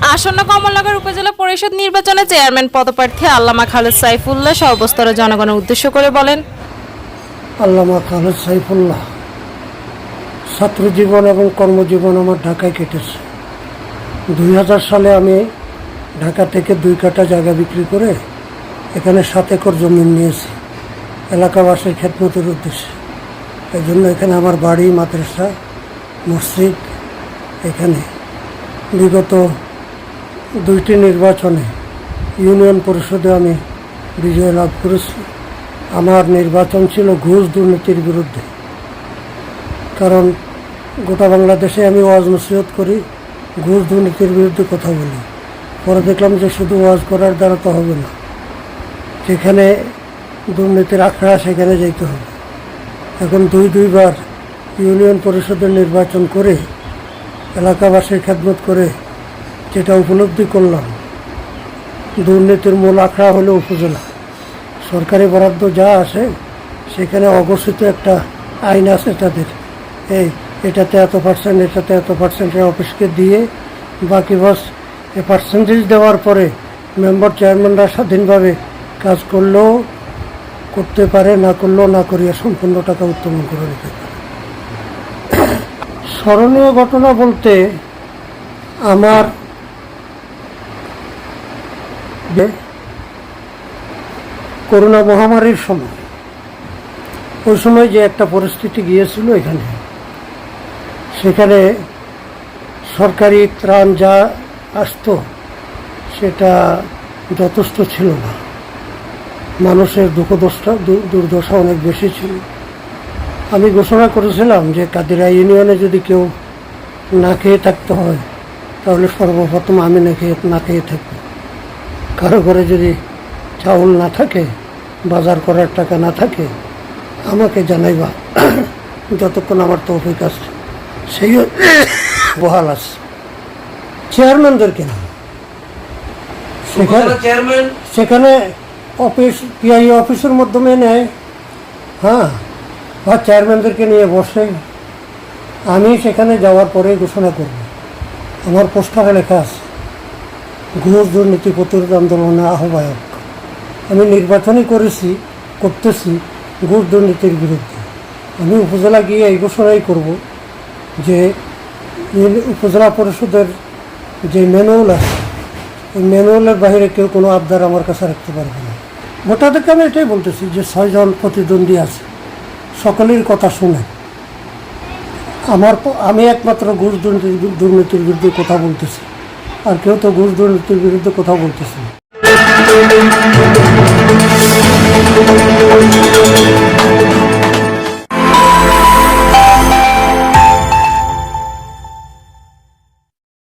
আসন্ন কমলনগর উপজেলা পরিষদ নির্বাচনে চেয়ারম্যান পদপ্রার্থী আল্লামা খালেদ সাইফুল্লাহ সর্বস্তরের জনগণের উদ্দেশ্য করে বলেন, আল্লামা খালেদ সাইফুল্লাহ, ছাত্র জীবন এবং কর্মজীবন আমার ঢাকায় কেটেছে। দুই হাজার সালে আমি ঢাকা থেকে দুই কাটা জায়গা বিক্রি করে এখানে সাত একর জমি নিয়েছি, এলাকাবাসীর খেদমতের উদ্দেশ্যে। এই জন্য এখানে আমার বাড়ি, মাদ্রাসা, মসজিদ, এখানে বিগত দুইটি নির্বাচনে ইউনিয়ন পরিষদে আমি বিজয় লাভ করেছি। আমার নির্বাচন ছিল ঘুষ দুর্নীতির বিরুদ্ধে। কারণ গোটা বাংলাদেশে আমি ওয়াজ নসিহত করি, ঘুষ দুর্নীতির বিরুদ্ধে কথা বলি। পরে দেখলাম যে শুধু ওয়াজ করার দ্বারা তো হবে না। যেখানে দুর্নীতির আখড়া, সেখানে যেতে হবে। এখন দুই দুইবার ইউনিয়ন পরিষদের নির্বাচন করে এলাকাবাসীর খেদমত করে যেটা উপলব্ধি করলাম। দুর্নীতির মূল আখড়া হলো উপজেলা। সরকারি বরাদ্দ যা আসে সেখানে অঘোষিত একটা আইন আছে তাদের। এই, এটাতে এত পার্সেন্ট এটাতে এত পার্সেন্ট অফিসকে দিয়ে বাকি বাস এ পার্সেন্টেজ দেওয়ার পরে মেম্বার চেয়ারম্যানরা স্বাধীনভাবে কাজ করলেও করতে পারে, না করলেও না করিয়া সম্পূর্ণ টাকা উত্তোলন করে নিতে পারে। স্মরণীয় ঘটনা বলতে, আমার যে করোনা মহামারীর সময়, ওই সময় যে একটা পরিস্থিতি গিয়েছিল এখানে, সেখানে সরকারি ত্রাণ যা আসতো সেটা যথেষ্ট ছিল না। মানুষের দুঃখদশা দুর্দশা অনেক বেশি ছিল। আমি ঘোষণা করেছিলাম যে কাদিরা ইউনিয়নে যদি কেউ না খেয়ে থাকতে হয়, তাহলে সর্বপ্রথম আমি না খেয়ে না খেয়ে থাকব। কারও ঘরে যদি চাউল না থাকে বাজার করার টাকা না থাকে আমাকে জানাইবা যতক্ষণ আমার তৌফিক আছে সেই বহাল আছে। চেয়ারম্যানদেরকে না সেখানে চেয়ারম্যান সেখানে অফিস পিআই অফিসের মাধ্যমে নেয়। হ্যাঁ বা চেয়ারম্যানদেরকে নিয়ে বসে। আমি সেখানে যাওয়ার পরে ঘোষণা করব। আমার পোস্টারে লেখা আছে। ঘুষ দুর্নীতি প্রতিরোধ আন্দোলনের আহ্বায়ক। আমি নির্বাচনই করেছি, করতেছি ঘুষ দুর্নীতির বিরুদ্ধে। আমি উপজেলা গিয়ে এই ঘোষণাই করব যে উপজেলা পরিষদের যে ম্যানুয়াল আছে ওই ম্যানুয়ালের বাইরে কেউ কোনো আবদার আমার কাছে রাখতে পারবে না। ভোটারদেরকে আমি এটাই বলতেছি যে, ছয়জন প্রতিদ্বন্দ্বী আছে, সকলের কথা শুনে। আমার আমি একমাত্র ঘুষ দুর্নীতির দুর্নীতির বিরুদ্ধে কথা বলতেছি। আর কেউ তো ঘুষ দুর্নীতির বিরুদ্ধে কথা বলতেছে না।